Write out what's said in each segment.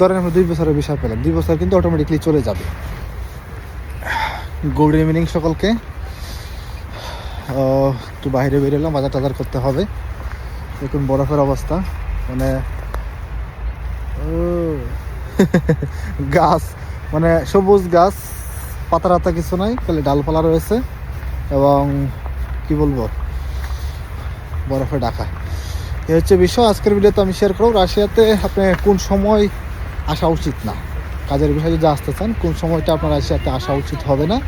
ধরেন আমরা দুই বছরের বিষয় পেলাম, দুই বছর কিন্তু অটোমেটিকলি চলে যাবে। গুড ইভিনিং সকলকে। একটু বাইরে বেরোলাম, বাজার টাজার করতে হবে। দেখুন বরফের অবস্থা মানে গাছ মানে সবুজ গাছ, পাতা রাতা কিছু নাই, খালি ডালপালা রয়েছে এবং কি বলব, বরফে ঢাকা। এ হচ্ছে বিষয়, আজকের ভিডিওতে আমি শেয়ার করব। রাশিয়াতে আপনি কোন সময় আসা উচিত না। কাজের বিষয়ে যদি আসতে চান, কোন সময়টা আপনার রাশিয়াতে আসা উচিত হবে না।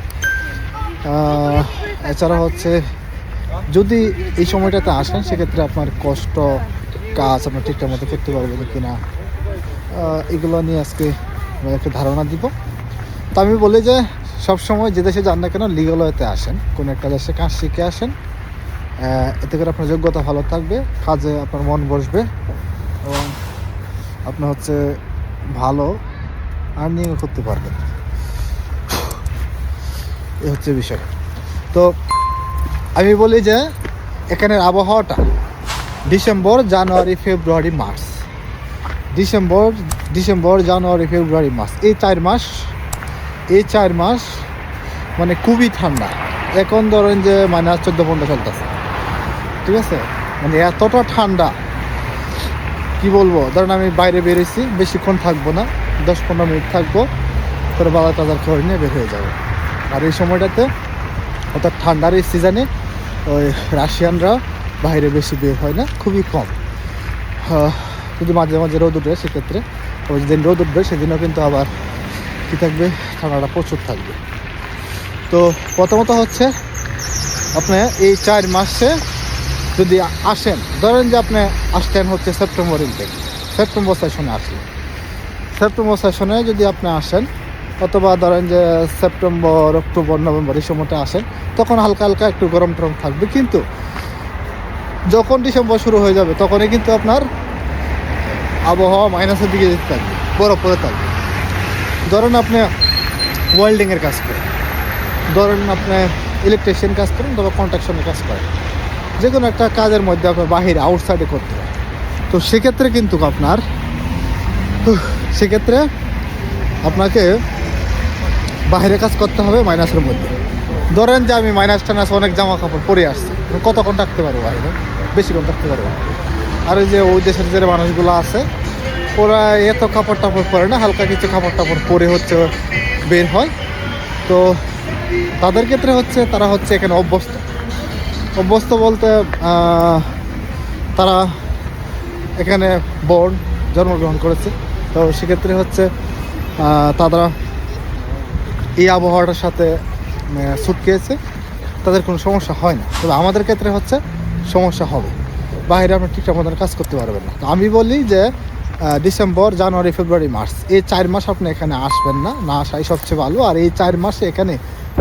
এছাড়া হচ্ছে, যদি এই সময়টাতে আসেন, সেক্ষেত্রে আপনার কষ্ট, কাজ আপনার ঠিকঠাক মতো করতে পারবেন কি না এগুলো নিয়ে আজকে একটা ধারণা দিব। তো আমি বলি যে, সবসময় যে দেশে যান না কেন লিগাল ওয়েতে আসেন। কোনো একটা দেশে কাজ শিখে আসেন। এতে করে আপনার যোগ্যতা ভালো থাকবে, কাজে আপনার মন বসবে। এবং আপনার হচ্ছে ভালো আর্নিংও করতে পারবেন এ হচ্ছে বিষয়। তো আমি বলি যে এখানের আবহাওয়াটা December, January, February, March. December December, January, February মাস এই চার মাস, এই চার মাস মানে খুবই ঠান্ডা। এখন ধরেন যে মাইনাস চোদ্দ পনেরো চলতেছে। ঠিক আছে? মানে এতটা ঠান্ডা কি বলব? ধরেন আমি বাইরে বেরিয়েছি বেশিক্ষণ থাকব না দশ পনেরো মিনিট থাকব তারপরে বাজার টাজার করে নিয়ে বের হয়ে যাব। আর এই সময়টাতে অর্থাৎ ঠান্ডার এই সিজনে ওই রাশিয়ানরা বাইরে বেশি বের হয় না, খুবই কম। যদি মাঝে মাঝে রোদ উঠবে সেক্ষেত্রে ওই যেদিন রোদ উঠবে, সেদিনও কিন্তু আবার কী থাকবে? ঠান্ডাটা প্রচুর থাকবে। তো প্রথমত হচ্ছে আপনি এই চার মাসে যদি আসেন, ধরেন যে আপনি আসতেন হচ্ছে সেপ্টেম্বর ইনটেক। সেপ্টেম্বর সেশনে আসলেন। সেপ্টেম্বর সেশনে যদি আপনি আসেন, অথবা ধরেন যে সেপ্টেম্বর, অক্টোবর, নভেম্বর এই সময়টা আসেন, তখন হালকা হালকা একটু গরম টরম থাকবে। কিন্তু যখন ডিসেম্বর শুরু হয়ে যাবে, তখনই কিন্তু আপনার আবহাওয়া মাইনাসের দিকে যেতে থাকবে, বরফ পরে থাকবে। ধরেন আপনি ওয়েল্ডিংয়ের কাজ করেন। ধরেন আপনি ইলেকট্রিশিয়ান কাজ করেন তবে কন্ট্রাকশনের কাজ করেন। যে কোনো একটা কাজের মধ্যে আপনার বাহিরে আউটসাইডে করতে হয়। তো সেক্ষেত্রে কিন্তু আপনার সেক্ষেত্রে আপনাকে বাইরে কাজ করতে হবে মাইনাসের মধ্যে। ধরেন যে আমি মাইনাস টাইনাস অনেক জামা কাপড় পরে আসছি। কতক্ষণ থাকতে পারব বাইরে বেশিক্ষণ থাকতে পারব আর ওই যে ওই দেশের যে মানুষগুলো আছে, ওরা এত কাপড় টাপড় পরে না, হালকা কিছু কাপড় টাপড় পরে হচ্ছে বের হয়। তো তাদের ক্ষেত্রে হচ্ছে, তারা হচ্ছে এখানে অভ্যস্ত। অভ্যস্ত বলতে তারা এখানে বর্ণ জন্মগ্রহণ করেছে। তো সেক্ষেত্রে হচ্ছে তারা এই আবহাওয়াটার সাথে স্যুট খেয়েছে। তাদের কোনো সমস্যা হয় না। তবে আমাদের ক্ষেত্রে হচ্ছে সমস্যা হবে। বাইরে আপনি ঠিকঠাক মতন কাজ করতে পারবেন না। তো আমি বলি যে ডিসেম্বর, জানুয়ারি, ফেব্রুয়ারি, মার্চ, এই চার মাস আপনি এখানে আসবেন না। না আসাই সবচেয়ে ভালো। আর এই চার মাসে এখানে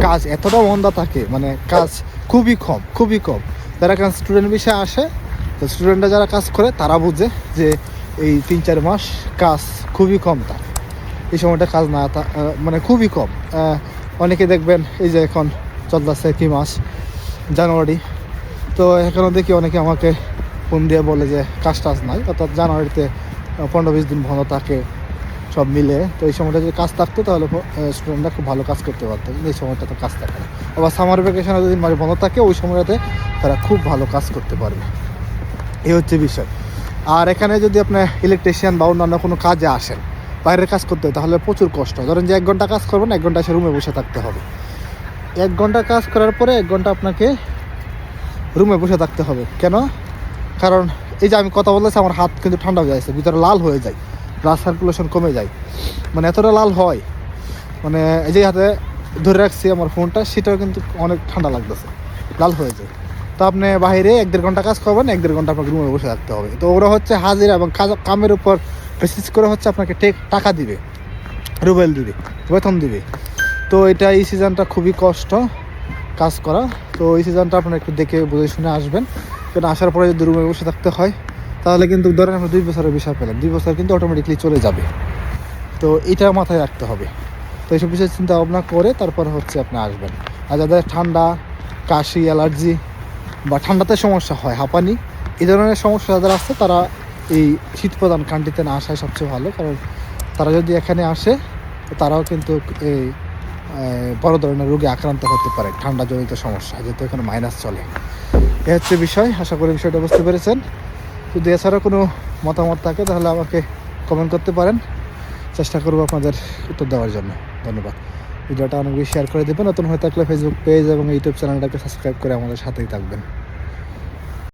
কাজ এতটা মন্দা থাকে মানে কাজ খুবই কম খুবই কম। যারা এখানে স্টুডেন্ট বিষয়ে আসে, তো স্টুডেন্টরা যারা কাজ করে, তারা বুঝে যে এই তিন চার মাস কাজ খুবই কম তার। এই সময়টা কাজ না মানে খুবই কম। অনেকে দেখবেন এই যে এখন চলতেছে কি মাস? জানুয়ারি। তো এখনও দেখি অনেকে আমাকে ফোন দিয়ে বলে যে কাজ টাজ নাই, অর্থাৎ জানুয়ারিতে পনেরো বিশ দিন বন্ধ থাকে। সব মিলে, তো এই সময়টা যদি কাজ থাকতো তাহলে স্টুডেন্টরা খুব ভালো কাজ করতে পারতো। কিন্তু এই সময়টা তো কাজ থাকে না। আবার সামার ভ্যাকেশনে যদি মাঝে বন্ধ থাকে, ওই সময়টাতে তারা খুব ভালো কাজ করতে পারবে। এই হচ্ছে বিষয়। আর এখানে যদি আপনি ইলেকট্রিশিয়ান বা অন্যান্য কোনো কাজে আসেন, বাইরের কাজ করতে হয়, তাহলে প্রচুর কষ্ট ধরেন যে এক ঘণ্টা কাজ করবেন, এক ঘণ্টা এসে রুমে বসে থাকতে হবে। এক ঘণ্টা কাজ করার পরে এক ঘণ্টা আপনাকে রুমে বসে থাকতে হবে। কেন? কারণ এই যে আমি কথা বলতেছি, আমার হাত কিন্তু ঠান্ডা হয়ে যাচ্ছে, ভিতরে লাল হয়ে যায়। ব্লাড সার্কুলেশন কমে যায়। মানে এতটা লাল হয়। মানে এই যে হাতে ধরে রাখছি আমার ফোনটা, সেটাও কিন্তু অনেক ঠান্ডা লাগতেছে। লাল হয়ে যায়। তো আপনি বাইরে এক দেড় ঘণ্টা কাজ করবেন, এক দেড় ঘণ্টা আপনাকে রুমে বসে থাকতে হবে। তো ওরা হচ্ছে হাজিরা এবং কাজ- কামের উপর বেসিস করে হচ্ছে আপনাকে টেক, টাকা দিবে। রুবেল দিবে, বেতন দিবে। তো এটা এই সিজনটা খুবই কষ্ট কাজ করা। তো এই সিজনটা আপনারা একটু দেখে বুঝে শুনে আসবেন। কারণ আসার পরে যদি রুমে বসে থাকতে হয় তাহলে কিন্তু ধরেন আমরা দুই বছরের বিষয় পেলাম, দুই বছর কিন্তু অটোমেটিকলি চলে যাবে। তো এটা মাথায় রাখতে হবে। তো এইসব বিষয়ে চিন্তা ভাবনা করে তারপর হচ্ছে আপনি আসবেন। আর যাদের ঠান্ডা, কাশি, অ্যালার্জি বা ঠান্ডাতে সমস্যা হয়, হাঁপানি এই ধরনের সমস্যা যাদের আসছে তারা এই শীত প্রধান কান্ট্রিতে না আসাই সবচেয়ে ভালো। কারণ তারা যদি এখানে আসে, তারাও কিন্তু এই বড় ধরনের রোগে আক্রান্ত হতে পারে ঠান্ডা জনিত সমস্যা, যেহেতু এখানে মাইনাস চলে। এ হচ্ছে বিষয়। আশা করি বিষয়টা বুঝতে পেরেছেন। যদি এছাড়া কোনো মতামত থাকে, তাহলে আমাকে কমেন্ট করতে পারেন। চেষ্টা করব আপনাদের উত্তর দেওয়ার জন্য। ধন্যবাদ। ভিডিওটা অনেক বেশি শেয়ার করে দেবেন। নতুন হয়ে থাকলে ফেসবুক পেজ এবং ইউটিউব চ্যানেলটাকে সাবস্ক্রাইব করে আমাদের সাথেই থাকবেন।